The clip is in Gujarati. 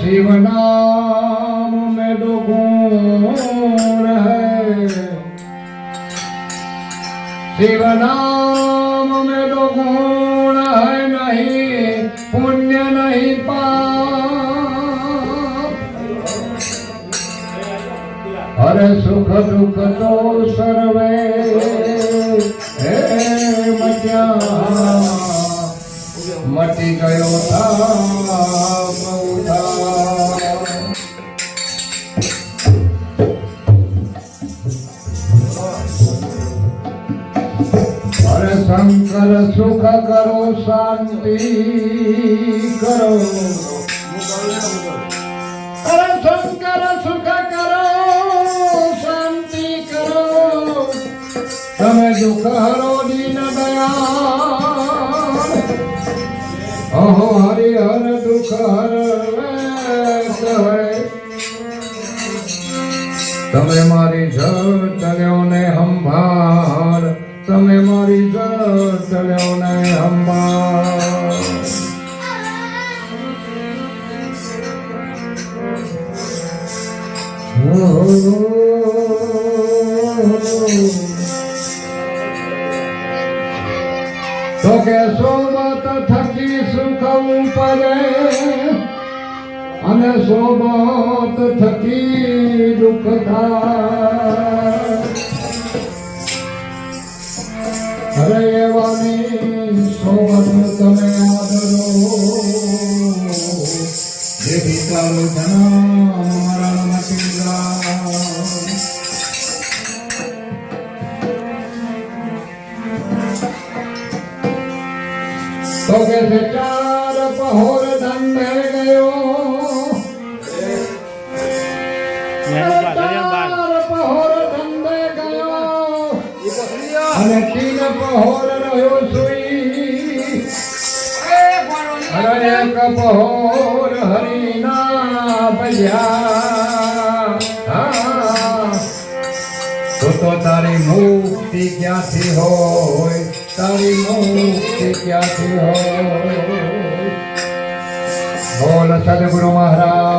શિવ નામ મેં દો ગુણ હૈ શિવ નામ મેં દો ગુણ હૈ નહીં. પુણ્ય સુખ દુઃખ તો સર્વે. હે મજા મટી ગયો થા શંકર સુખ કરો, શાંતિ કરો. શંકર હરો દીન દયાળ અહો હરિહર દુઃખ, હર તમે મારી જળ ચલ્યો ને સંભાળ. તમે મારી જળ ચલ્યો ને સંભાળ તો કે સોબત થકી સુખવું પડે. અને સોબત થકી દુઃખ થાય. અરે એવાની સોબત તમે આદરો. જેથી ચાલુ જન્મ ચાર પહોર દંડે ગયો. ચાર પહોર દંડે ગયો. અને તીન પહોર રહ્યો સુઈ. અને એક પહોર હરિના ભજ્યા હા. તો તો તારી મુક્તિ ક્યાંથી હોય? તારી મુક્તિ ક્યાંથી હોય. બોલ સદગુરુ મહારાજ.